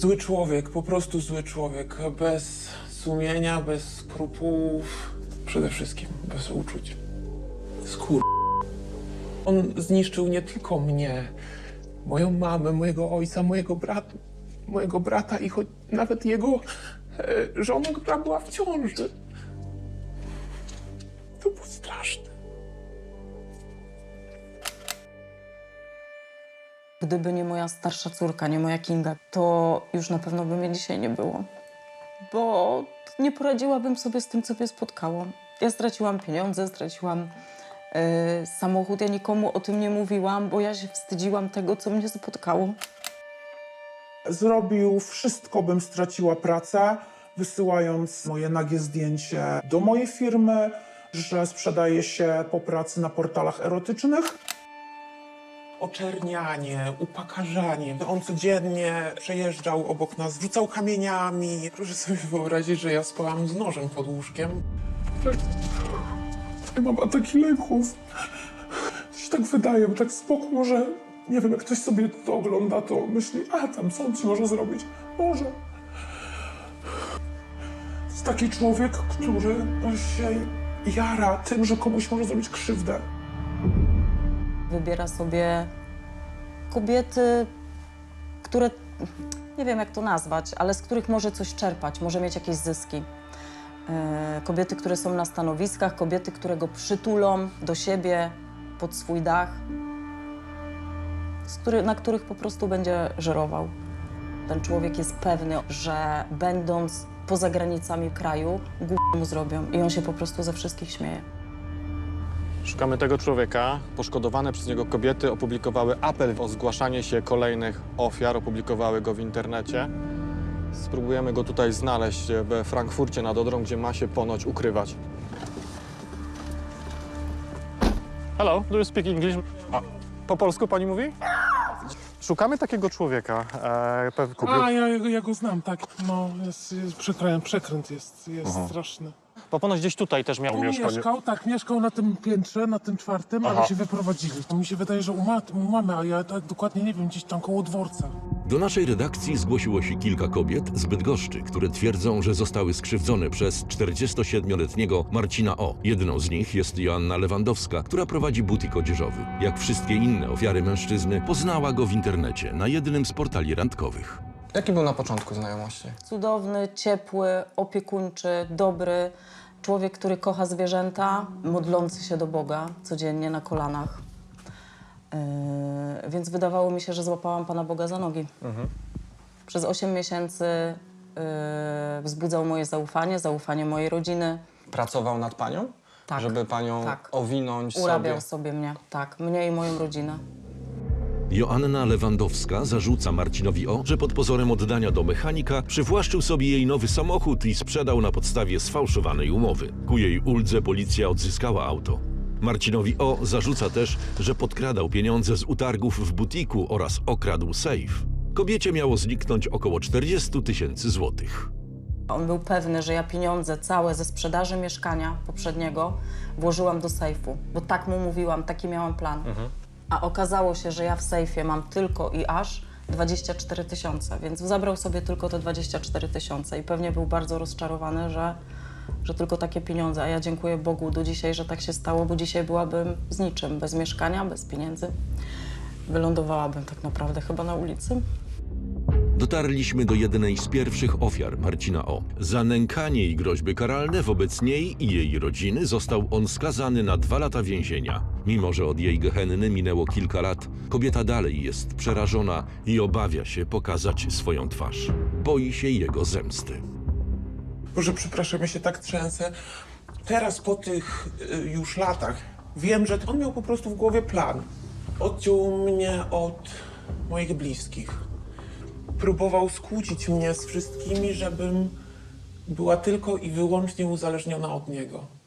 Zły człowiek, po prostu zły człowiek. Bez sumienia, bez skrupułów. Przede wszystkim bez uczuć. Skór. On zniszczył nie tylko mnie, moją mamę, mojego ojca, mojego brata, mojego brata i choć nawet jego e, żonę, która była w ciąży. To było straszne. Gdyby nie moja starsza córka, nie moja Kinga, to już na pewno by mnie dzisiaj nie było. Bo nie poradziłabym sobie z tym, co mnie spotkało. Ja straciłam pieniądze, straciłam e, samochód. Ja nikomu o tym nie mówiłam, bo ja się wstydziłam tego, co mnie spotkało. Zrobił wszystko, bym straciła pracę, wysyłając moje nagie zdjęcie do mojej firmy, że sprzedaje się po pracy na portalach erotycznych. Oczernianie, upokarzanie. On codziennie przejeżdżał obok nas, rzucał kamieniami. Proszę sobie wyobrazić, że ja spałam z nożem pod łóżkiem. Ja mam ataki lęków. To się tak wydaje, bo tak boku może, nie wiem, jak ktoś sobie to ogląda, to myśli, a tam on ci może zrobić? Może. To jest taki człowiek, który się jara tym, że komuś może zrobić krzywdę. Wybiera sobie kobiety, które nie wiem jak to nazwać, ale z których może coś czerpać, może mieć jakieś zyski. E, Kobiety, które są na stanowiskach, kobiety, które go przytulą do siebie, pod swój dach, który, na których po prostu będzie żerował. Ten człowiek jest pewny, że będąc poza granicami kraju, głupio mu zrobią i on się po prostu ze wszystkich śmieje. Szukamy tego człowieka. Poszkodowane przez niego kobiety opublikowały apel o zgłaszanie się kolejnych ofiar, opublikowały go w internecie. Spróbujemy go tutaj znaleźć we Frankfurcie nad Odrą, gdzie ma się ponoć ukrywać. Hello, do you speak English? A, po polsku pani mówi? Szukamy takiego człowieka. E, pew- kupił- A, ja, ja go znam, tak. No, jest, jest przekręt, przekręt jest, jest straszny. Bo ponoć gdzieś tutaj też miał mieszkanie. mieszkał, tak, mieszkał na tym piętrze, na tym czwartym, Aha. ale się wyprowadzili. To mi się wydaje, że u, u mamy, a ja tak dokładnie nie wiem, gdzieś tam koło dworca. Do naszej redakcji zgłosiło się kilka kobiet z Bydgoszczy, które twierdzą, że zostały skrzywdzone przez 47-letniego Marcina O. Jedną z nich jest Joanna Lewandowska, która prowadzi butik odzieżowy. Jak wszystkie inne ofiary mężczyzny, poznała go w internecie na jednym z portali randkowych. Jaki był na początku znajomości? Cudowny, ciepły, opiekuńczy, dobry. Człowiek, który kocha zwierzęta, modlący się do Boga codziennie na kolanach. Yy, więc wydawało mi się, że złapałam Pana Boga za nogi. Przez 8 miesięcy yy, wzbudzał moje zaufanie, zaufanie mojej rodziny. Pracował nad panią? Tak. Żeby panią Tak. owinąć Urabiał sobie. sobie mnie, tak, mnie i moją rodzinę. Joanna Lewandowska zarzuca Marcinowi O, że pod pozorem oddania do mechanika przywłaszczył sobie jej nowy samochód i sprzedał na podstawie sfałszowanej umowy. Ku jej uldze policja odzyskała auto. Marcinowi O zarzuca też, że podkradał pieniądze z utargów w butiku oraz okradł sejf. Kobiecie miało zniknąć około 40 tysięcy złotych. On był pewny, że ja pieniądze całe ze sprzedaży mieszkania poprzedniego włożyłam do sejfu, bo tak mu mówiłam, taki miałam plan. A okazało się, że ja w sejfie mam tylko i aż 24 tysiące, więc zabrał sobie tylko te 24 tysiące i pewnie był bardzo rozczarowany, że, że tylko takie pieniądze. A ja dziękuję Bogu do dzisiaj, że tak się stało, bo dzisiaj byłabym z niczym, bez mieszkania, bez pieniędzy. Wylądowałabym tak naprawdę chyba na ulicy. Dotarliśmy do jednej z pierwszych ofiar Marcina O. Za nękanie i groźby karalne wobec niej i jej rodziny został on skazany na dwa lata więzienia. Mimo, że od jej gehenny minęło kilka lat, kobieta dalej jest przerażona i obawia się pokazać swoją twarz. Boi się jego zemsty. Boże, przepraszam, ja się tak trzęsę. Teraz po tych y, już latach wiem, że on miał po prostu w głowie plan. Odciął mnie od moich bliskich. Próbował skłócić mnie z wszystkimi, żebym była tylko i wyłącznie uzależniona od niego.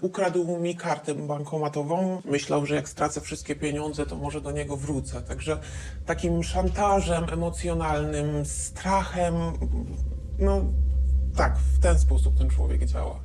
Ukradł mi kartę bankomatową. Myślał, że jak stracę wszystkie pieniądze, to może do niego wrócę. Także takim szantażem emocjonalnym, strachem, no tak, w ten sposób ten człowiek działa.